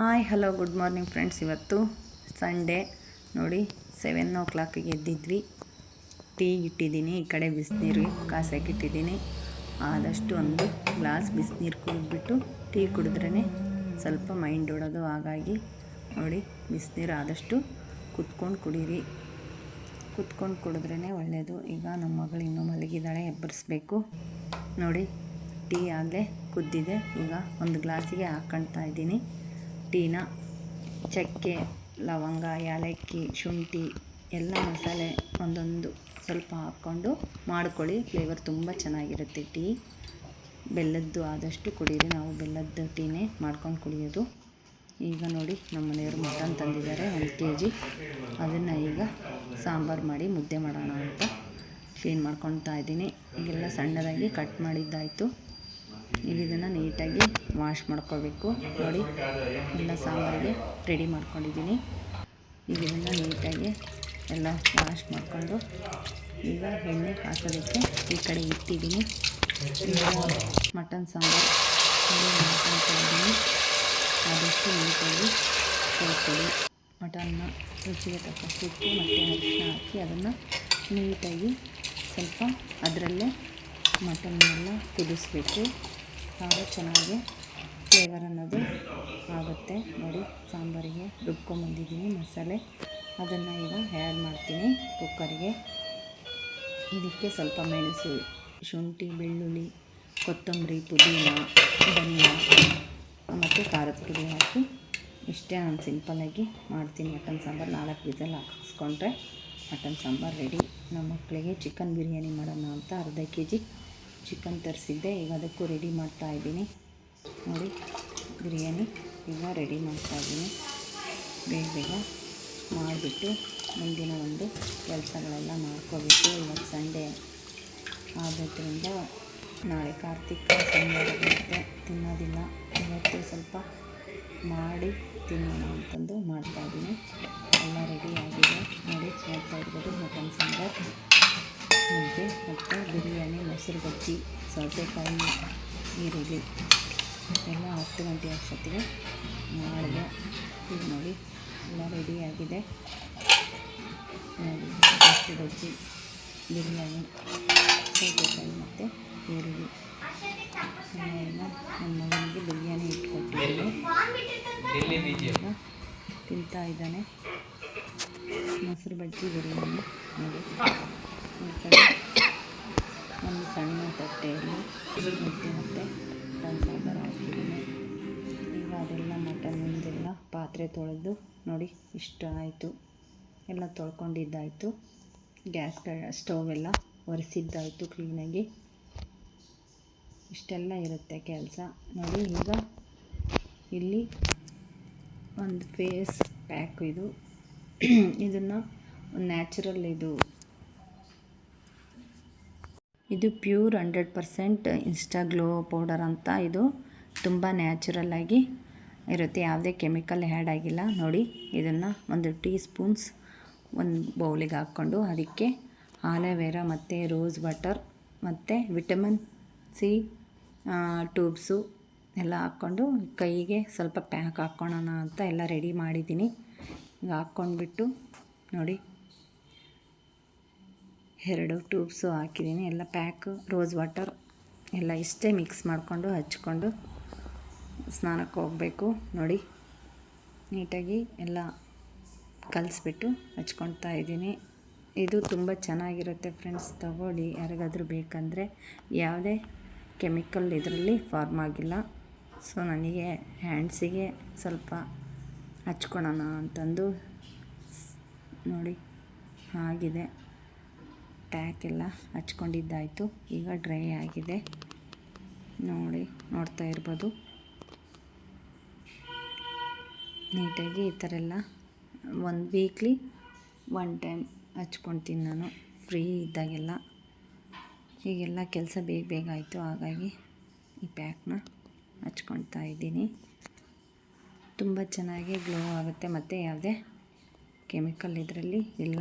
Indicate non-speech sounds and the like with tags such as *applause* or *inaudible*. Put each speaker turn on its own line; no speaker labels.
Hi, hello, good morning friends. ಇವತ್ತು Sunday. ನೋಡಿ seven ಓ ಕ್ಲಾಕಿಗೆ ಎದ್ದಿದ್ವಿ. ಟೀ ಇಟ್ಟಿದ್ದೀನಿ, ಈ ಕಡೆ ಬಿಸಿನೀರು ಕಾಸಕ್ಕೆ ಇಟ್ಟಿದ್ದೀನಿ. ಆದಷ್ಟು ಒಂದು ಗ್ಲಾಸ್ ಬಿಸಿನೀರು ಕುಡಿದ್ಬಿಟ್ಟು ಟೀ ಕುಡಿದ್ರೇ ಸ್ವಲ್ಪ ಮೈಂಡ್ ಓಡೋದು ಹಾಗಾಗಿ ನೋಡಿ, ಬಿಸಿನೀರು ಆದಷ್ಟು ಕುತ್ಕೊಂಡು ಕುಡೀರಿ. ಕುತ್ಕೊಂಡು ಕುಡಿದ್ರೇ ಒಳ್ಳೆಯದು ಈಗ ನಮ್ಮ ಮಗಳು ಇನ್ನೂ ಮಲಗಿದ್ದಾಳೆ, ಎಬ್ಬರಿಸ್ಬೇಕು. ನೋಡಿ, ಟೀ ಆಗಲೇ ಕುದ್ದಿದೆ. ಈಗ ಒಂದು ಗ್ಲಾಸಿಗೆ ಹಾಕ್ಕೊಳ್ತಾ ಇದ್ದೀನಿ. ಟೀನ ಚಕ್ಕೆ, ಲವಂಗ, ಏಲಕ್ಕಿ, ಶುಂಠಿ, ಎಲ್ಲ ಮಸಾಲೆ ಒಂದೊಂದು ಸ್ವಲ್ಪ ಹಾಕ್ಕೊಂಡು ಮಾಡ್ಕೊಳ್ಳಿ. ಫ್ಲೇವರ್ ತುಂಬ ಚೆನ್ನಾಗಿರುತ್ತೆ ಟೀ. ಬೆಲ್ಲದ್ದು ಆದಷ್ಟು ಕುಡಿಯಿರಿ ನಾವು ಬೆಲ್ಲದ್ದು ಟೀನೇ ಮಾಡ್ಕೊಂಡು ಕುಡಿಯೋದು. ಈಗ ನೋಡಿ, ನಮ್ಮ ಮನೆಯವರು ಮಟನ್ ತಂದಿದ್ದಾರೆ, ಒಂದು ಕೆ ಜಿ ಅದನ್ನು ಈಗ ಸಾಂಬಾರು ಮಾಡಿ ಮುದ್ದೆ ಮಾಡೋಣ ಅಂತ. ಕ್ಲೀನ್ ಮಾಡ್ಕೊತಾ ಇದ್ದೀನಿ. ಈಗೆಲ್ಲ ಸಣ್ಣದಾಗಿ ಕಟ್ ಮಾಡಿದ್ದಾಯಿತು. ಈಗ ಇದನ್ನು ನೀಟಾಗಿ ವಾಶ್ ಮಾಡ್ಕೋಬೇಕು. ನೋಡಿ ಎಲ್ಲ ಸಾಂಬಾರಿಗೆ ರೆಡಿ ಮಾಡ್ಕೊಂಡಿದ್ದೀನಿ. ಈಗ ಇದನ್ನು ನೀಟಾಗಿ ಎಲ್ಲ ವಾಶ್ ಮಾಡಿಕೊಂಡು ಈಗ ಎಣ್ಣೆ ಹಾಕೋದಕ್ಕೆ ಈ ಕಡೆ ಇಟ್ಟಿದ್ದೀನಿ. ಮಟನ್ ಸಾಂಬಾರು ಮಾಡ್ಕೊಂಡಿದ್ದೀನಿ ಆದಷ್ಟು ನೀಟಾಗಿ ಕೊಡ್ತೀವಿ ಮಟನ್ನ ರುಚಿಗೆ ತಕ್ಕಷ್ಟು ಉಪ್ಪು ಮತ್ತು ಅರಿಶಿನ ಹಾಕಿ ಅದನ್ನು ನೀಟಾಗಿ ಸ್ವಲ್ಪ ಅದರಲ್ಲೇ ಮಟನ್ನೆಲ್ಲ ಕುದಿಸ್ಬೇಕು. ಆಗ ಚೆನ್ನಾಗಿ ಫ್ಲೇವರ್ ಅನ್ನೋದು ಆಗುತ್ತೆ. ನೋಡಿ, ಸಾಂಬಾರಿಗೆ ರುಬ್ಕೊಂಬಂದಿದ್ದೀನಿ ಮಸಾಲೆ. ಅದನ್ನು ಈಗ ಆ್ಯಡ್ ಮಾಡ್ತೀನಿ ಕುಕ್ಕರಿಗೆ ಇದಕ್ಕೆ ಸ್ವಲ್ಪ ಮೆಣಸು, ಶುಂಠಿ, ಬೆಳ್ಳುಳ್ಳಿ, ಕೊತ್ತಂಬರಿ, ಪುದೀನ, ಧನಿಯಾ ಮತ್ತು ಖಾರದ ಪುಡಿ ಹಾಕಿ ಇಷ್ಟೇ ನಾನು ಸಿಂಪಲ್ಲಾಗಿ ಮಾಡ್ತೀನಿ. ಮಟನ್ ಸಾಂಬಾರು ನಾಲ್ಕು ವಿಸಲ್ ಹಾಕಿಸ್ಕೊಂಡ್ರೆ ಮಟನ್ ಸಾಂಬಾರು ರೆಡಿ ನಮ್ಮ ಮಕ್ಕಳಿಗೆ ಚಿಕನ್ ಬಿರಿಯಾನಿ ಮಾಡೋಣ ಅಂತ ಅರ್ಧ ಕೆ ಜಿ ಚಿಕನ್ ತರಿಸಿದ್ದೆ, ಈಗ ಅದಕ್ಕೂ ರೆಡಿ ಮಾಡ್ತಾ ಇದ್ದೀನಿ. ನೋಡಿ, ಬಿರಿಯಾನಿ ಈಗ ರೆಡಿ ಮಾಡ್ತಾ ಇದ್ದೀನಿ. ಬೇಗ ಬೇಗ ಮಾಡಿಬಿಟ್ಟು ಮುಂದಿನ ಒಂದು ಕೆಲಸಗಳೆಲ್ಲ ಮಾಡ್ಕೋಬಿಟ್ಟು ಇವತ್ತು ಸಂಡೇ ಆದ್ದರಿಂದ ನಾಳೆ ಕಾರ್ತಿಕ ಬರುತ್ತೆ. ತಿನ್ನೋದಿಲ್ಲ. ಇವತ್ತು ಸ್ವಲ್ಪ ಮಾಡಿ ತಿನ್ನೋಣ ಅಂತಂದು ಮಾಡ್ತಾಯಿದ್ದೀನಿ ಬಜ್ಜಿ ಸೌತೆಕಾಯಿ ಈರುಳ್ಳಿ ಎಲ್ಲ ಹತ್ತು ಗಂಟೆ ಅಷ್ಟೊತ್ತಿಗೆ ಮಾಡಿದೆ ಇದು ನೋಡಿ ಎಲ್ಲ ರೆಡಿಯಾಗಿದೆ ನೋಡಿ ಮೊಸರು ಬಜ್ಜಿ ಬಿರಿಯಾನಿ ಸೌತೆಕಾಯಿ ಮತ್ತು ಈರುಳ್ಳಿ. ಎಲ್ಲ ನನ್ನ ಮಗನಿಗೆ ಬಿರಿಯಾನಿ ಇಟ್ಕೊಟ್ಟಿದ್ದೀನಿ. ತಿಂತಾ ಇದ್ದಾನೆ. ಮೊಸರು ಬಜ್ಜಿ ಬಿರಿಯಾನಿ ನೋಡಿ. ಒಂದು ಸಣ್ಣ ತಟ್ಟೆಯಲ್ಲಿ ಮುದ್ದೆ ಮತ್ತು ಮಟನ್ ಹಾಕಿದ್ದೀನಿ. ಈಗ ಅದೆಲ್ಲ ಮಟನ್ ಮುಂದೆಲ್ಲ ಪಾತ್ರೆ ತೊಳೆದು ನೋಡಿ, ಇಷ್ಟ ಆಯಿತು. ಎಲ್ಲ ತೊಳ್ಕೊಂಡಿದ್ದಾಯಿತು. ಗ್ಯಾಸ್ ಸ್ಟೌವೆಲ್ಲ ಒರೆಸಿದ್ದಾಯಿತು ಕ್ಲೀನಾಗಿ ಇಷ್ಟೆಲ್ಲ ಇರುತ್ತೆ ಕೆಲಸ. ನೋಡಿ, ಈಗ ಇಲ್ಲಿ ಒಂದು ಫೇಸ್ ಪ್ಯಾಕ್ ಇದು. *clears throat* ಇದನ್ನು ನ್ಯಾಚುರಲ್ ಇದು ಇದು pure hundred percent Insta Glow powder ಅಂತ. ಇದು ತುಂಬ ನ್ಯಾಚುರಲ್ಲಾಗಿ ಇರುತ್ತೆ. ಯಾವುದೇ ಕೆಮಿಕಲ್ ಆ್ಯಡ್ ಆಗಿಲ್ಲ. ನೋಡಿ, ಇದನ್ನು ಒಂದು ಟೀ ಸ್ಪೂನ್ಸ್ ಒಂದು ಬೌಲಿಗೆ ಹಾಕ್ಕೊಂಡು ಅದಕ್ಕೆ ಆಲೋವೆರಾ ಮತ್ತು ರೋಸ್ ವಾಟರ್ ಮತ್ತು ವಿಟಮಿನ್ ಸಿ ಟ್ಯೂಬ್ಸು ಎಲ್ಲ ಹಾಕ್ಕೊಂಡು ಕೈಗೆ ಸ್ವಲ್ಪ ಪ್ಯಾಕ್ ಹಾಕ್ಕೊಳೋಣ ಅಂತ ಎಲ್ಲ ರೆಡಿ ಮಾಡಿದ್ದೀನಿ. ಹಾಕ್ಕೊಂಡ್ಬಿಟ್ಟು ನೋಡಿ. ಎರಡು ಟ್ಯೂಬ್ಸು ಹಾಕಿದ್ದೀನಿ. ಎಲ್ಲ ಪ್ಯಾಕು, ರೋಸ್ ವಾಟರ್ ಎಲ್ಲ ಇಷ್ಟೇ ಮಿಕ್ಸ್ ಮಾಡಿಕೊಂಡು ಹಚ್ಕೊಂಡು ಸ್ನಾನಕ್ಕೆ ಹೋಗಬೇಕು. ನೋಡಿ, ನೀಟಾಗಿ ಎಲ್ಲ ಕಲಿಸ್ಬಿಟ್ಟು ಹಚ್ಕೊಳ್ತಾ ಇದ್ದೀನಿ. ಇದು ತುಂಬ ಚೆನ್ನಾಗಿರುತ್ತೆ ಫ್ರೆಂಡ್ಸ್. ತಗೊಳ್ಳಿ, ಯಾರಿಗಾದರೂ ಬೇಕಂದರೆ. ಯಾವುದೇ ಕೆಮಿಕಲ್ ಇದರಲ್ಲಿ ಫಾರ್ಮ್ ಆಗಿಲ್ಲ. ಸೊ, ನನಗೆ ಹ್ಯಾಂಡ್ಸಿಗೆ ಸ್ವಲ್ಪ ಹಚ್ಕೊಳೋಣ ಅಂತಂದು. ನೋಡಿ, ಆಗಿದೆ. ಪ್ಯಾಕ್ ಎಲ್ಲ ಹಚ್ಕೊಂಡಿದ್ದಾಯಿತು. ಈಗ ಡ್ರೈ ಆಗಿದೆ. ನೋಡಿ, ನೋಡ್ತಾ ಇರ್ಬೋದು. ನೀಟಾಗಿ ಈ ಥರ ಎಲ್ಲ ಒಂದು ವೀಕ್ಲಿ ಒನ್ ಟೈಮ್ ಹಚ್ಕೊಳ್ತೀನಿ ನಾನು. ಫ್ರೀ ಇದ್ದಾಗೆಲ್ಲ. ಹೀಗೆಲ್ಲ ಕೆಲಸ ಬೇಗ ಬೇಗ ಆಯಿತು. ಹಾಗಾಗಿ ಈ ಪ್ಯಾಕ್ನ ಹಚ್ಕೊಳ್ತಾ ಇದ್ದೀನಿ. ತುಂಬ ಚೆನ್ನಾಗಿ ಗ್ಲೋ ಆಗುತ್ತೆ. ಮತ್ತು ಯಾವುದೇ ಕೆಮಿಕಲ್ ಇದರಲ್ಲಿ ಇಲ್ಲ.